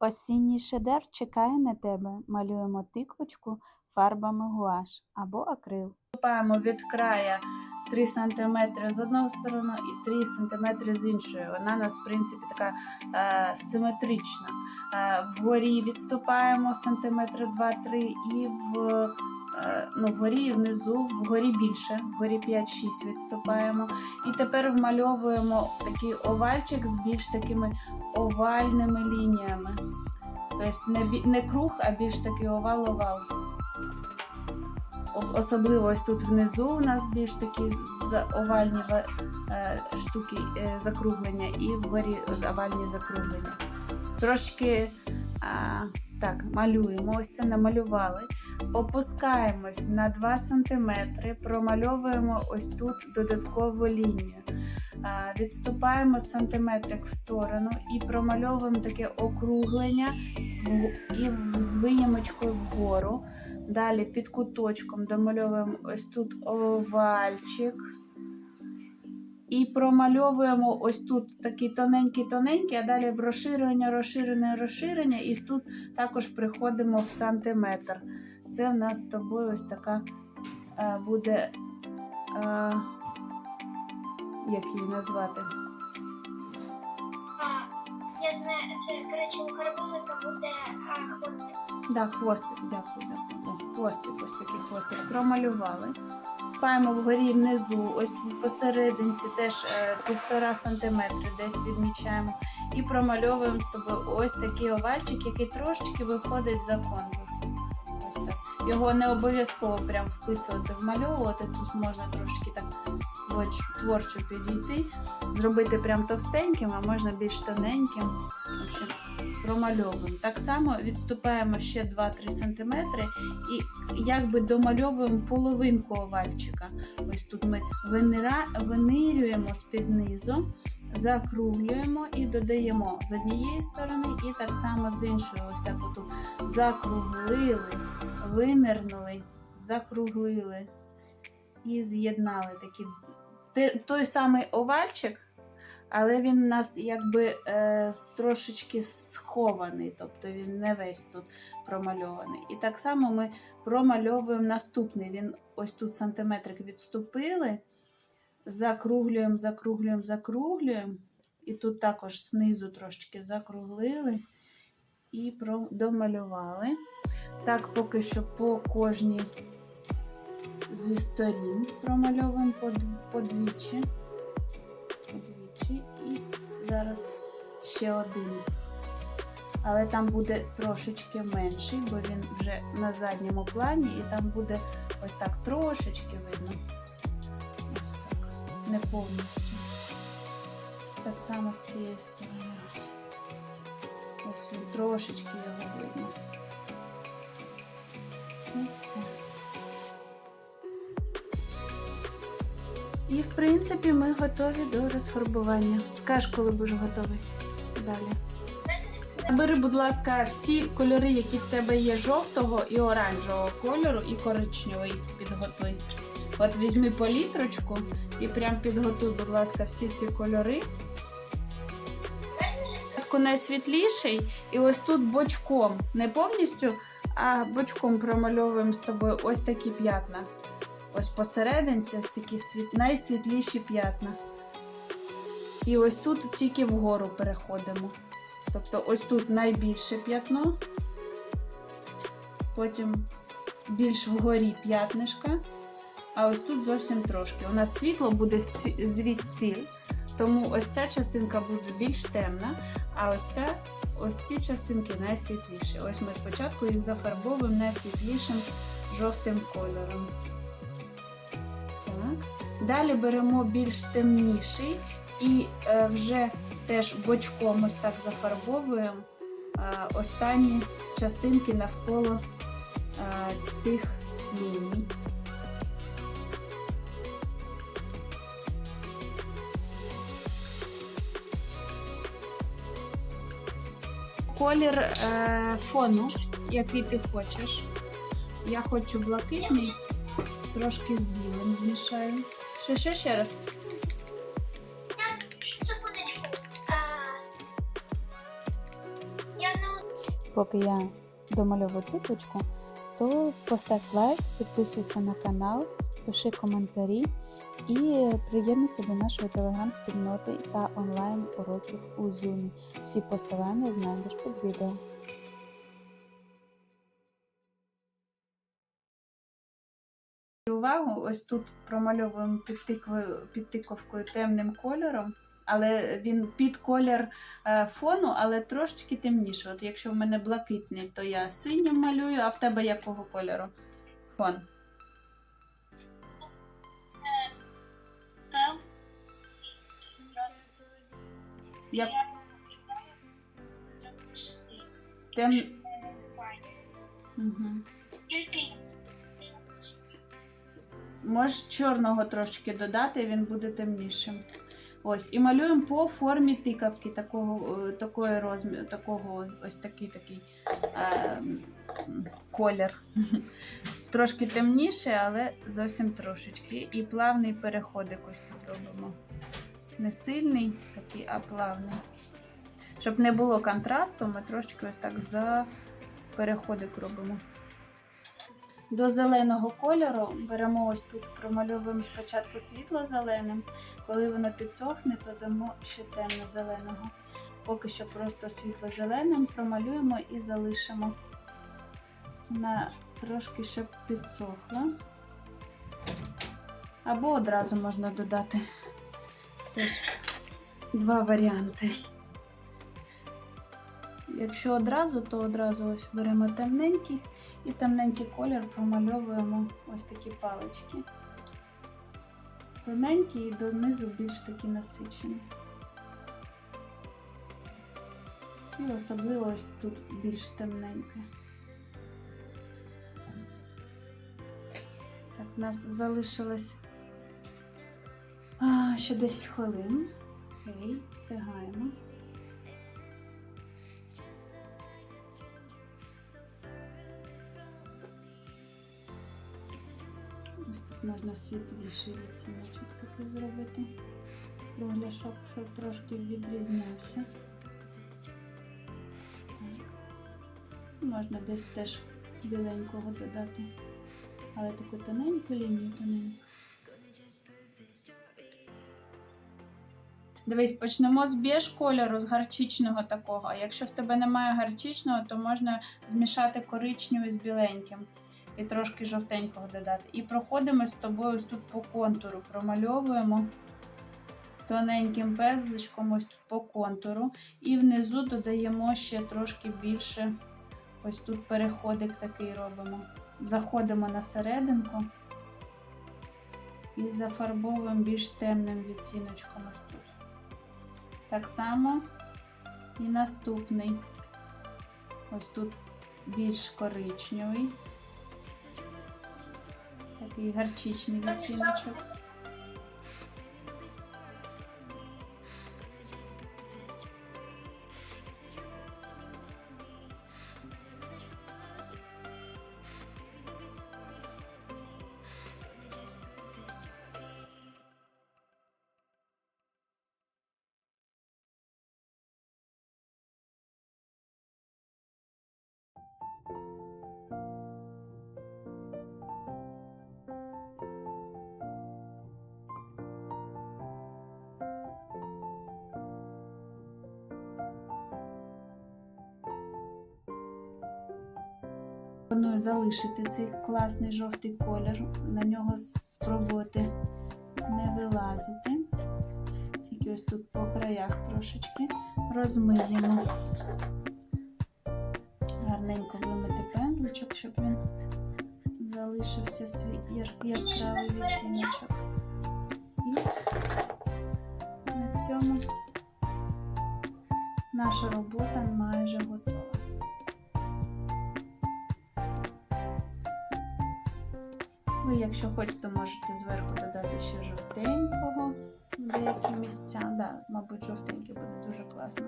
Осінній шедевр чекає на тебе. Малюємо тиквочку фарбами гуаш або акрил. Вступаємо від края 3 см з одного сторони і 3 см з іншої. Вона у нас, в принципі, така е, симетрична. Е, вгорі відступаємо сантиметри 2-3 і в, е, ну, вгорі і внизу, вгорі більше, вгорі 5-6 відступаємо. І тепер вмальовуємо такий овальчик з більш такими овальними лініями. Тобто не, не круг, а більш такий овал-овал. Особливо ось тут внизу у нас більш такі овальні е, штуки е, закруглення і вгорі овальні закруглення. Трошки а, так, малюємо, ось це намалювали. Опускаємось на 2 см, промальовуємо ось тут додаткову лінію. А, Відступаємо сантиметрик в сторону і промальовуємо таке округлення і з виємочкою вгору. Далі під куточком домальовуємо ось тут овальчик. І промальовуємо ось тут такий тоненький-тоненький, а далі в розширення, розширення, розширення, і тут також приходимо в сантиметр. Це в нас з тобою ось така е, буде, е, як її назвати? А, я знаю, це коротше у гарбузика буде а, хвостик. Да, хвостик, дякую. О, хвостик, ось такий хвостик. Промалювали. Паємо вгорі внизу, ось посерединці теж е, півтора сантиметри десь відмічаємо. І промальовуємо з тобою ось такий овальчик, який трошечки виходить за контур. Ось так. Його не обов'язково прям вписувати, вмальовувати. Тут можна трошки так творчо- підійти, зробити прям товстеньким, а можна більш тоненьким. В промальовуємо. Так само відступаємо ще 2-3 см і якби домальовуємо половинку овальчика. Ось тут ми винирюємо з-під низу, закруглюємо і додаємо з однієї сторони, і так само з іншої. Ось так отут закруглили, винирнули, закруглили і з'єднали такі. Той самий овальчик, але він у нас якби е, трошечки схований, тобто він не весь тут промальований. І так само ми промальовуємо наступний. Він ось тут сантиметрик відступили, закруглюємо, закруглюємо, закруглюємо. І тут також знизу трошечки закруглили і домалювали. Так, поки що по кожній зі сторін промальовуємо по, дв- подвічі. Подвічі. І зараз ще один. Але там буде трошечки менший, бо він вже на задньому плані, і там буде ось так трошечки видно. Ось так. Не повністю. Так само з цієї сторони. Ось він трошечки його видно. І все. І, в принципі, ми готові до розфарбування. Скаж, коли будеш готовий. Далі. Бери, будь ласка, всі кольори, які в тебе є жовтого і оранжевого кольору, і коричневий підготуй. От візьми палітрочку і прям підготуй, будь ласка, всі ці кольори. Найсвітліший, і ось тут бочком, не повністю, а бочком промальовуємо з тобою ось такі п'ятна. Ось посерединці ось такі світ... найсвітліші п'ятна. І ось тут тільки вгору переходимо. Тобто ось тут найбільше п'ятно, потім більш вгорі п'ятнишка, а ось тут зовсім трошки. У нас світло буде звідсіль, тому ось ця частинка буде більш темна, а ось ця, ось ці частинки найсвітліші. Ось ми спочатку їх зафарбовуємо найсвітлішим жовтим кольором. Далі беремо більш темніший і е, вже теж бочком ось так зафарбовуємо е, останні частинки навколо е, цих ліній. Колір е, фону, який ти хочеш. Я хочу блакитний, трошки з білим змішаю. Ще, ще, ще раз. Поки я домальовую типочку, то постав лайк, підписуйся на канал, пиши коментарі і приєднуйся до нашої телеграм-спільноти та онлайн уроків у Zoom. Всі посилання знайдеш під відео. Увагу, ось тут промальовуємо підтиквою, підтиковкою темним кольором, але він під колір е, фону, але трошечки темніше. От якщо в мене блакитний, то я синім малюю, а в тебе якого кольору? Фон. Як тем... Угу. Можеш чорного трошки додати, він буде темнішим. Ось, і малюємо по формі тикавки такого, е, такої розміру, такого ось такий такий е, колір. Трошки темніше, але зовсім трошечки. І плавний переходик ось тут робимо. Не сильний такий, а плавний. Щоб не було контрасту, ми трошечки ось так за переходик робимо. До зеленого кольору беремо ось тут, промальовуємо спочатку світло-зеленим. Коли воно підсохне, то дамо ще темно-зеленого. Поки що просто світло-зеленим промалюємо і залишимо на трошки, щоб підсохло. Або одразу можна додати теж два варіанти. Якщо одразу, то одразу ось беремо темненький і темненький колір промальовуємо ось такі палички. Тоненькі і донизу більш такі насичені. І особливо ось тут більш темненьке. Так, в нас залишилось а, ще десь хвилин. Окей, встигаємо. Можна світліший відтіночок такий зробити. Кругляшок, щоб трошки відрізнявся. Можна десь теж біленького додати. Але таку тоненьку лінію тоненьку. Дивись, почнемо з біж кольору, з гарчичного такого. Якщо в тебе немає гарчичного, то можна змішати коричневий з біленьким і трошки жовтенького додати. І проходимо з тобою ось тут по контуру, промальовуємо тоненьким пензличком ось тут по контуру. І внизу додаємо ще трошки більше. Ось тут переходик такий робимо. Заходимо на серединку і зафарбовуємо більш темним відтіночком ось тут. Так само і наступний. Ось тут більш коричневий. Такий гарчичний відтіночок. Пропоную залишити цей класний жовтий колір, на нього спробувати не вилазити. Тільки ось тут по краях трошечки розмиємо. Гарненько вимити пензличок, щоб він залишився свій яскравий відтіночок. І на цьому наша робота майже готова. Ви, якщо хочете, можете зверху додати ще жовтенького деякі місця. Да, мабуть, жовтенький буде дуже класно.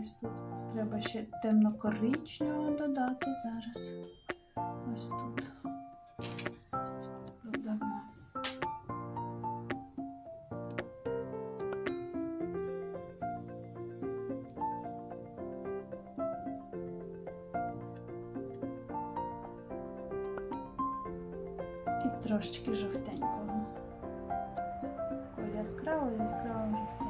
Ось тут треба ще темно-коричневого додати зараз. Ось тут. Трошечки жовтенького. Такого яскравого, яскравого жовтенького.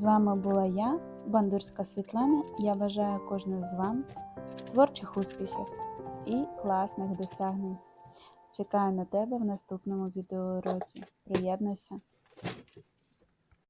З вами була я, Бандурська Світлана. Я бажаю кожному з вам творчих успіхів і класних досягнень. Чекаю на тебе в наступному відеоуроці. Приєднуйся!